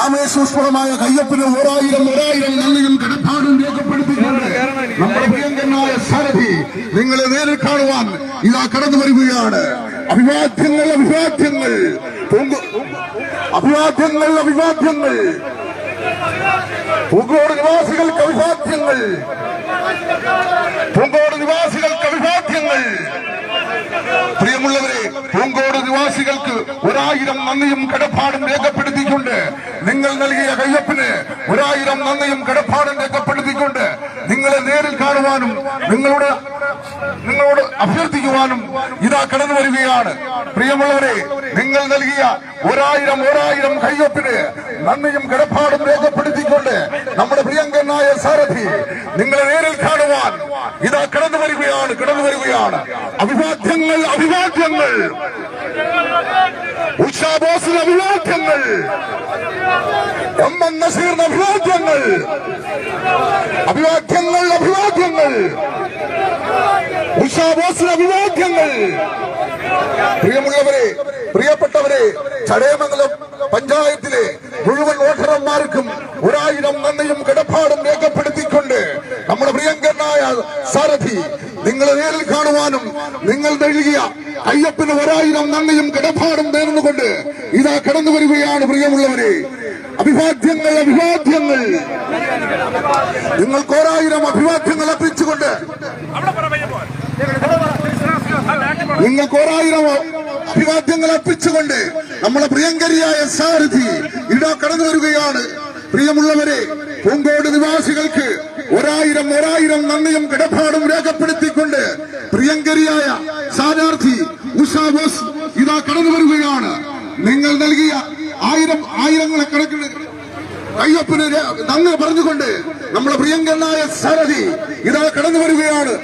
ആവേശോഷ്മളമായ കയ്യപ്പിന് ഒരായിരം ഒരായിരം നന്ദിയും കടപ്പാടും രേഖപ്പെടുത്തിക്കൊണ്ട് നമ്മുടെ പ്രിയങ്കരനായ സാരഥി നിങ്ങളെ നേരിൽ കാണുവാൻ ഇതാ കടന്നു വരികയാണ്. അഭിവാദ്യങ്ങൾ അഭിവാദ്യങ്ങൾ. അഭിവാദ്യങ്ങൾ അഭിവാദ്യങ്ങൾ. പൂങ്കോട് നിവാസികൾക്ക് അഭിവാദ്യങ്ങൾ. പൂങ്കോട് നിവാസികൾക്ക് അഭിവാദ്യങ്ങൾ. പ്രിയമുള്ളവരെ പൂങ്കോട് നിവാസികൾക്ക് ഒരായിരം നന്ദിയും കടപ്പാടും രേഖപ്പെടുത്തിക്കൊണ്ട് നിങ്ങൾ നൽകിയ കയ്യപ്പിന് ഒരായിരം നന്ദിയും കടപ്പാടും രേഖപ്പെടുത്തിക്കൊണ്ട് നിങ്ങളെ നേരിൽ കാണുവാനും നിങ്ങളുടെ നിങ്ങളോട് അഭ്യർത്ഥിക്കുവാനും ഇതാ കടന്നു വരികയാണ്. പ്രിയമുള്ളവരെ നിങ്ങൾ നൽകിയ ഒരായിരം ഒരായിരം കയ്യൊപ്പിന് നന്ദിയും കിടപ്പാടും രേഖപ്പെടുത്തിക്കൊണ്ട് നമ്മുടെ പ്രിയങ്കനായ സാരഥി നിങ്ങളെ നേരിൽ കാണുവാൻ ഇതാ കടന്നു വരികയാണ് കടന്നു വരികയാണ്. അഭിവാദ്യങ്ങൾ അഭിവാദ്യങ്ങൾ ഉഷാബോസിന് അഭിവാദ്യങ്ങൾ. എം എൻ നസീറിന് അഭിവാദ്യങ്ങൾ. അഭിവാദ്യങ്ങൾ. അഭിവാദ്യങ്ങൾ ഉഷാബോസിന് അഭിവാദ്യങ്ങൾ. പ്രിയമുള്ളവരെ പ്രിയപ്പെട്ടവരെ ചടയമംഗലം പഞ്ചായത്തിലെ മുഴുവൻ വോട്ടർമാർക്കും ഒരായിരം നന്ദിയും കിടപ്പാടും രേഖപ്പെടുത്തിക്കൊണ്ട് നമ്മുടെ പ്രിയങ്കരനായ സാരഥി നിങ്ങളെ നേരിൽ കാണുവാനും നിങ്ങൾ നൽകിയ അയ്യപ്പന് ഒരായിരം നന്ദിയും കിടപ്പാടും നേർന്നുകൊണ്ട് ഇതാ കടന്നു വരികയാണ് പ്രിയമുള്ളവരെ. അഭിവാദ്യങ്ങൾ അഭിവാദ്യങ്ങൾ. നിങ്ങൾക്ക് ഒരായിരം അഭിവാദ്യങ്ങൾ അർപ്പിച്ചുകൊണ്ട് നിങ്ങൾക്ക് ഒരായിരം അഭിവാദ്യങ്ങൾ അർപ്പിച്ചുകൊണ്ട് നമ്മളെ പ്രിയങ്കരിയായ സാരഥി ഇതാ കടന്നു വരികയാണ്. പ്രിയമുള്ളവരെ പൂങ്കോട് നിവാസികൾക്ക് ഒരായിരം ഒരായിരം നന്ദിയും കിടപ്പാടും രേഖപ്പെടുത്തിക്കൊണ്ട് പ്രിയങ്കരിയായ സ്ഥാനാർത്ഥി ഉഷാ ബോസ് ഇതാ കടന്നു വരികയാണ്. നിങ്ങൾ നൽകിയ ആയിരം ആയിരങ്ങളെ കണക്കിന് കയ്യൊപ്പിന് ര- നന്ദി പറഞ്ഞുകൊണ്ട് നമ്മുടെ പ്രിയങ്കരനായ സാരഥി ഇതാ കടന്നു വരികയാണ്.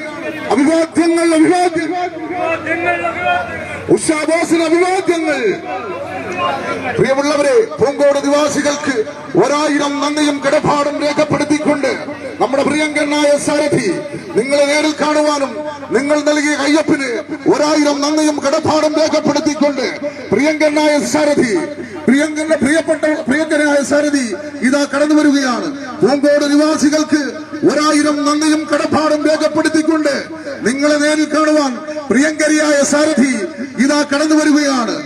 അഭിവാദ്യങ്ങൾ അഭിവാദ്യം ഉഷാബോസിന് അഭിവാദ്യങ്ങൾ. പ്രിയമുള്ളവരെ പൂങ്കോട് നിവാസികൾക്ക് ഒരായിരം നന്ദിയും കിടപ്പാടും രേഖപ്പെടുത്തിക്കൊണ്ട് നമ്മുടെ പ്രിയങ്കരനായ സാരഥി നിങ്ങളെ നേരിൽ കാണുവാനും നിങ്ങൾ നൽകിയ കയ്യപ്പിന് ഒരായിരം നന്ദിയും കിടപ്പാടും രേഖപ്പെടുത്തിക്കൊണ്ട് പ്രിയങ്കരനായ സാരഥി പ്രിയങ്കരന്റെ പ്രിയപ്പെട്ട പ്രിയങ്കരനായ സാരഥി ഇതാ കടന്നു വരികയാണ്. പൂങ്കോട് നിവാസികൾക്ക് ഒരായിരം നന്ദിയും കടപ്പാടും രേഖപ്പെടുത്തിക്കൊണ്ട് നിങ്ങളെ നേരിൽ കാണുവാൻ പ്രിയങ്കരിയായ സാരഥി ഇതാ കടന്നു വരികയാണ്.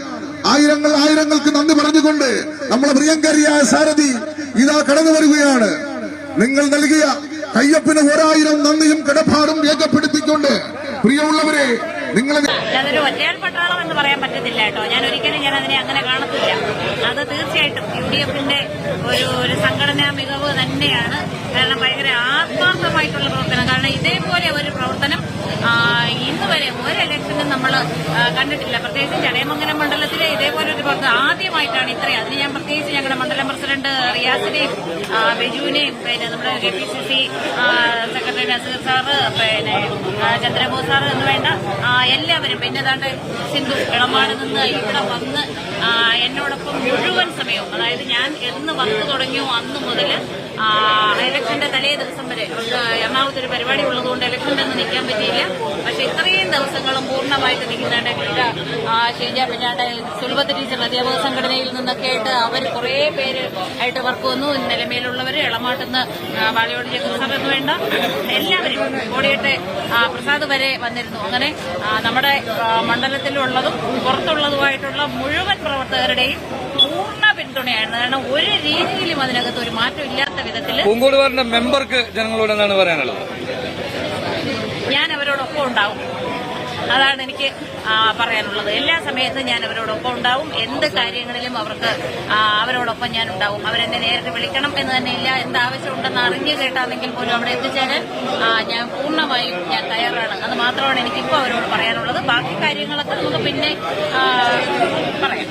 ആയിരങ്ങൾ ആയിരങ്ങൾക്ക് നന്ദി പറഞ്ഞുകൊണ്ട് നമ്മളെ പ്രിയങ്കരിയായ സാരഥി ഇതാ കടന്നു വരികയാണ്. നിങ്ങൾ നൽകിയ കയ്യപ്പിന് ഒരായിരം നന്ദിയും കിടപ്പാടും രേഖപ്പെടുത്തിക്കൊണ്ട് പ്രിയമുള്ളവരെ നിങ്ങൾ അതൊരു ഒറ്റയാൾ പട്ടാളം എന്ന് പറയാൻ പറ്റത്തില്ല കേട്ടോ. ഞാൻ ഒരിക്കലും ഞാൻ അതിനെ അങ്ങനെ കാണത്തില്ല. അത് തീർച്ചയായിട്ടും യു ഡി എഫിന്റെ ഒരു ഒരു സംഘടനാ മികവ് തന്നെയാണ്. കാരണം ഭയങ്കര ആത്മാർത്ഥമായിട്ടുള്ള പ്രവർത്തനം. കാരണം ഇതേപോലെ ഒരു പ്രവർത്തനം ഇന്ന് വരെ ഒരു ഇലക്ഷനും നമ്മൾ കണ്ടിട്ടില്ല. പ്രത്യേകിച്ച് ചടയമംഗലം മണ്ഡലത്തിലെ ഇതേപോലെ ഒരു പ്രവർത്തനം ആദ്യമായിട്ടാണ് ഇത്രയും. അതിന് ഞാൻ പ്രത്യേകിച്ച് ഞങ്ങളുടെ മണ്ഡലം പ്രസിഡന്റ് റിയാസിനെയും ബെജുവിനെയും പിന്നെ നമ്മുടെ K P C C secretary Naseer sir പിന്നെ ചന്ദ്രബോസ് സാറ് എന്ന് വേണ്ട എല്ലാവരും പിന്നെ ഏതാണ്ട് സിന്ധു ഇളമാട് നിന്ന് ഇവിടെ വന്ന് എന്നോടൊപ്പം മുഴുവൻ സമയവും. അതായത് ഞാൻ എന്ന് വർക്ക് തുടങ്ങിയോ അന്ന് മുതൽ ഇലക്ഷന്റെ തലേ ദിവസം വരെ എറണാകുളത്ത് ഒരു പരിപാടി ഉള്ളതുകൊണ്ട് ഇലക്ഷന്റെ ഒന്നും നിൽക്കാൻ പറ്റിയില്ല. പക്ഷെ ഇത്രയും ദിവസങ്ങളും പൂർണമായിട്ട് നിൽക്കുന്നുണ്ട് ഷീജ പിന്നാണ്ട് സുൽഭത്ത് ടീച്ചർ അധ്യാപക സംഘടനയിൽ നിന്നൊക്കെ ആയിട്ട് അവർ കുറേ പേര് ആയിട്ട് വർക്ക് വന്നു. നിലമേലുള്ളവർ ഇളമാട്ടുന്ന വാളിയോട് ജഗൻ സാർ എന്ന് വേണ്ട എല്ലാവരും കോടിയട്ടെ പ്രസാദ് വരെ വന്നിരുന്നു. അങ്ങനെ നമ്മുടെ മണ്ഡലത്തിലുള്ളതും പുറത്തുള്ളതുമായിട്ടുള്ള മുഴുവൻ പ്രവർത്തകരുടെയും പൂർണ പിന്തുണയായിരുന്നു കാരണം ഒരു രീതിയിലും അതിനകത്ത് ഒരു മാറ്റം ഇല്ലാത്ത വിധത്തിൽ മെമ്പർക്ക് ജനങ്ങളോട് എന്താണ് പറയാനുള്ളത്? ഞാൻ അവരോടൊപ്പം ഉണ്ടാവും. അതാണ് എനിക്ക് പറയാനുള്ളത്. എല്ലാ സമയത്തും ഞാൻ അവരോടൊപ്പം ഉണ്ടാവും. എന്ത് കാര്യങ്ങളിലും അവർക്ക് അവരോടൊപ്പം ഞാൻ ഉണ്ടാവും. അവരെന്നെ നേരിട്ട് വിളിക്കണം എന്ന് തന്നെ ഇല്ല. എന്ത് ആവശ്യമുണ്ടെന്ന് അറിഞ്ഞു കേട്ടാണെങ്കിൽ പോലും അവിടെ എത്തിച്ചേരാൻ ഞാൻ പൂർണമായും ഞാൻ തയ്യാറാണ്. അത് മാത്രമാണ് എനിക്കിപ്പോൾ അവരോട് പറയാനുള്ളത്. ബാക്കി കാര്യങ്ങളൊക്കെ നമുക്ക് പിന്നെ പറയാം.